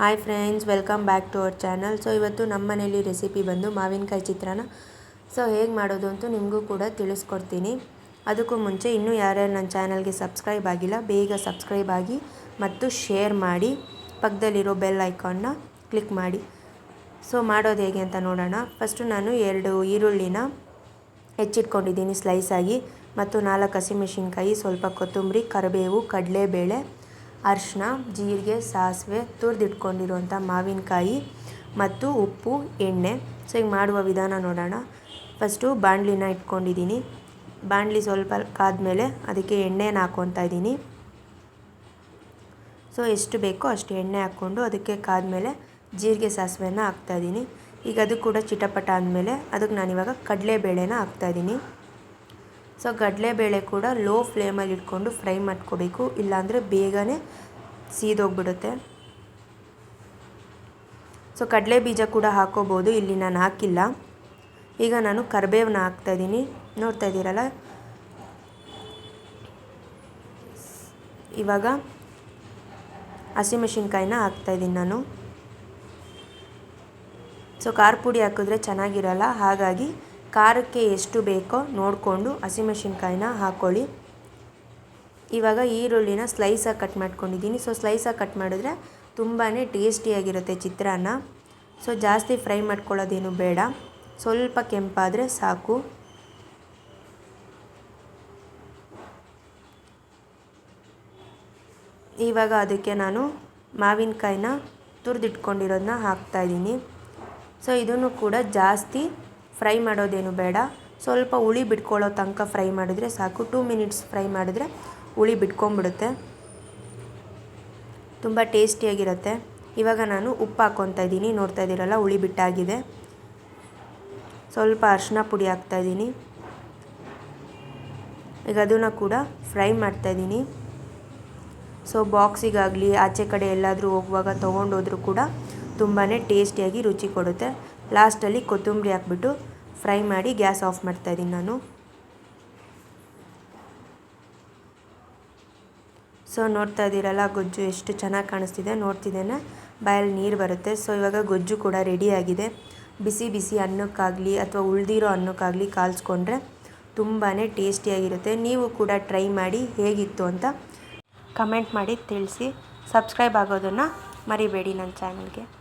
Hi friends welcome back to our channel so ಇವತ್ತು ನಮ್ಮ ಮನೇಲಿ ರೆಸಿಪಿ ಬಂದು ಮಾವಿನಕಾಯಿ ಚಿತ್ರಾನ್ನ. ಸೊ ಹೇಗೆ ಮಾಡೋದು ಅಂತೂ ನಿಮಗೂ ಕೂಡ ತಿಳಿಸ್ಕೊಡ್ತೀನಿ. ಅದಕ್ಕೂ ಮುಂಚೆ ಇನ್ನೂ ಯಾರ್ಯಾರು ನನ್ನ ಚಾನಲ್ಗೆ ಸಬ್ಸ್ಕ್ರೈಬ್ ಆಗಿಲ್ಲ, ಬೇಗ ಸಬ್ಸ್ಕ್ರೈಬ್ ಆಗಿ ಮತ್ತು ಶೇರ್ ಮಾಡಿ. ಪಕ್ಕದಲ್ಲಿರೋ ಬೆಲ್ ಐಕಾನ್ನ ಕ್ಲಿಕ್ ಮಾಡಿ. ಸೊ ಮಾಡೋದು ಹೇಗೆ ಅಂತ ನೋಡೋಣ. ಫಸ್ಟು ನಾನು ಎರಡು ಈರುಳ್ಳಿನ ಹೆಚ್ಚಿಟ್ಕೊಂಡಿದ್ದೀನಿ ಸ್ಲೈಸಾಗಿ ಮತ್ತು ನಾಲ್ಕು ಹಸಿಮೆಣಸಿನ್ಕಾಯಿ, ಸ್ವಲ್ಪ ಕೊತ್ತಂಬರಿ, ಕರಿಬೇವು, ಕಡಲೆಬೇಳೆ ಅರಿಶಿನ ಜೀರಿಗೆ, ಸಾಸಿವೆ ತುರಿದಿಟ್ಕೊಂಡಿರುವಂಥ ಮಾವಿನಕಾಯಿ ಮತ್ತು ಉಪ್ಪು, ಎಣ್ಣೆ. ಸೊ ಈಗ ಮಾಡುವ ವಿಧಾನ ನೋಡೋಣ. ಫಸ್ಟು ಬಾಣಲಿನ ಇಟ್ಕೊಂಡಿದ್ದೀನಿ. ಬಾಣಲಿ ಸ್ವಲ್ಪ ಕಾದ್ಮೇಲೆ ಅದಕ್ಕೆ ಎಣ್ಣೆನ ಹಾಕ್ಕೊತಾ ಇದ್ದೀನಿ. ಸೊ ಎಷ್ಟು ಬೇಕೋ ಅಷ್ಟು ಎಣ್ಣೆ ಹಾಕ್ಕೊಂಡು ಅದಕ್ಕೆ ಕಾದ್ಮೇಲೆ ಜೀರಿಗೆ, ಸಾಸಿವೆನ ಹಾಕ್ತಾಯಿದ್ದೀನಿ ಈಗ ಅದು ಕೂಡ ಚಿಟಪಟ ಆದಮೇಲೆ ಅದಕ್ಕೆ ನಾನಿವಾಗ ಕಡಲೆಬೇಳೆನ ಹಾಕ್ತಾಯಿದ್ದೀನಿ ಸೊ ಕಡಲೆಬೇಳೆ ಕೂಡ ಲೋ ಫ್ಲೇಮಲ್ಲಿ ಇಟ್ಕೊಂಡು ಫ್ರೈ ಮಾಡ್ಕೋಬೇಕು. ಇಲ್ಲಾಂದರೆ ಬೇಗನೆ ಸೀದೋಗ್ಬಿಡುತ್ತೆ. ಸೊ ಕಡಲೆ ಬೀಜ ಕೂಡ ಹಾಕೋಬೋದು. ಇಲ್ಲಿ ನಾನು ಹಾಕಿಲ್ಲ. ಈಗ ನಾನು ಕರಿಬೇವನ್ನ ಹಾಕ್ತಾಯಿದ್ದೀನಿ ನೋಡ್ತಾ ಇದ್ದೀರಲ್ಲ? ಇವಾಗ ಹಸಿಮೆಣಸಿನ್ಕಾಯಿನ ಹಾಕ್ತಾಯಿದ್ದೀನಿ ನಾನು. ಸೊ ಖಾರ ಪುಡಿ ಹಾಕಿದ್ರೆ ಚೆನ್ನಾಗಿರಲ್ಲ? ಹಾಗಾಗಿ ಖಾರಕ್ಕೆ ಎಷ್ಟು ಬೇಕೋ ನೋಡಿಕೊಂಡು ಹಸಿಮೆಣಸಿನ್ಕಾಯಿನ ಹಾಕ್ಕೊಳ್ಳಿ ಇವಾಗ ಈರುಳ್ಳಿನ ಸ್ಲೈಸಾಗಿ ಕಟ್ ಮಾಡ್ಕೊಂಡಿದ್ದೀನಿ. ಸೊ ಸ್ಲೈಸಾಗಿ ಕಟ್ ಮಾಡಿದ್ರೆ ತುಂಬಾ ಟೇಸ್ಟಿಯಾಗಿರುತ್ತೆ ಚಿತ್ರಾನ್ನ. ಸೊ ಜಾಸ್ತಿ ಫ್ರೈ ಮಾಡ್ಕೊಳ್ಳೋದೇನು ಬೇಡ. ಸ್ವಲ್ಪ ಕೆಂಪಾದರೆ ಸಾಕು. ಇವಾಗ ಅದಕ್ಕೆ ನಾನು ಮಾವಿನಕಾಯಿನ ತುರಿದಿಟ್ಕೊಂಡಿರೋದನ್ನ ಹಾಕ್ತಾಯಿದ್ದೀನಿ ಸೊ ಇದನ್ನು ಕೂಡ ಜಾಸ್ತಿ ಫ್ರೈ ಮಾಡೋದೇನು ಬೇಡ. ಸ್ವಲ್ಪ ಹುಳಿ ಬಿಟ್ಕೊಳ್ಳೋ ತನಕ ಫ್ರೈ ಮಾಡಿದರೆ ಸಾಕು. ಟೂ ಮಿನಿಟ್ಸ್ ಫ್ರೈ ಮಾಡಿದರೆ ಹುಳಿ ಬಿಟ್ಕೊಂಬಿಡುತ್ತೆ ತುಂಬ ಟೇಸ್ಟಿಯಾಗಿರುತ್ತೆ. ಇವಾಗ ನಾನು ಉಪ್ಪು ಹಾಕ್ಕೊತಾ ಇದ್ದೀನಿ. ನೋಡ್ತಾ ಇದ್ದೀರಲ್ಲ, ಹುಳಿ ಬಿಟ್ಟಾಗಿದೆ. ಸ್ವಲ್ಪ ಅರಿಶಿನ ಪುಡಿ ಹಾಕ್ತಾಯಿದ್ದೀನಿ ಈಗ ಅದನ್ನು ಕೂಡ ಫ್ರೈ ಮಾಡ್ತಾ ಇದ್ದೀನಿ. ಸೊ ಬಾಕ್ಸಿಗಾಗಲಿ ಆಚೆ ಕಡೆ ಎಲ್ಲಾದರೂ ಹೋಗುವಾಗ ತೊಗೊಂಡೋದ್ರೂ ಕೂಡ ತುಂಬಾ ಟೇಸ್ಟಿಯಾಗಿ ರುಚಿ ಕೊಡುತ್ತೆ. ಲಾಸ್ಟಲ್ಲಿ ಕೊತ್ತಂಬರಿ ಹಾಕ್ಬಿಟ್ಟು ಫ್ರೈ ಮಾಡಿ ಗ್ಯಾಸ್ ಆಫ್ ಮಾಡ್ತಾ ಇದ್ದೀನಿ ನಾನು. ಸೊ, ನೋಡ್ತಾ ಇದ್ದೀರಲ್ಲ, ಗೊಜ್ಜು ಎಷ್ಟು ಚೆನ್ನಾಗಿ ಕಾಣಿಸ್ತಿದೆ. ನೋಡ್ತಿದ್ದೇನೆ. ಬಾಯಲ್ಲಿ ನೀರು ಬರುತ್ತೆ. ಸೊ, ಇವಾಗ ಗೊಜ್ಜು ಕೂಡ ರೆಡಿಯಾಗಿದೆ ಬಿಸಿ ಬಿಸಿ ಅನ್ನಕ್ಕಾಗಲಿ ಅಥವಾ ಉಳಿದಿರೋ ಅನ್ನಕ್ಕಾಗಲಿ ಕಾಲ್ಸ್ಕೊಂಡ್ರೆ ತುಂಬಾ ಟೇಸ್ಟಿಯಾಗಿರುತ್ತೆ. ನೀವು ಕೂಡ ಟ್ರೈ ಮಾಡಿ ಹೇಗಿತ್ತು ಅಂತ ಕಮೆಂಟ್ ಮಾಡಿ ತಿಳಿಸಿ. ಸಬ್ಸ್ಕ್ರೈಬ್ ಆಗೋದನ್ನು ಮರಿಬೇಡಿ ನನ್ನ ಚಾನಲ್ಗೆ.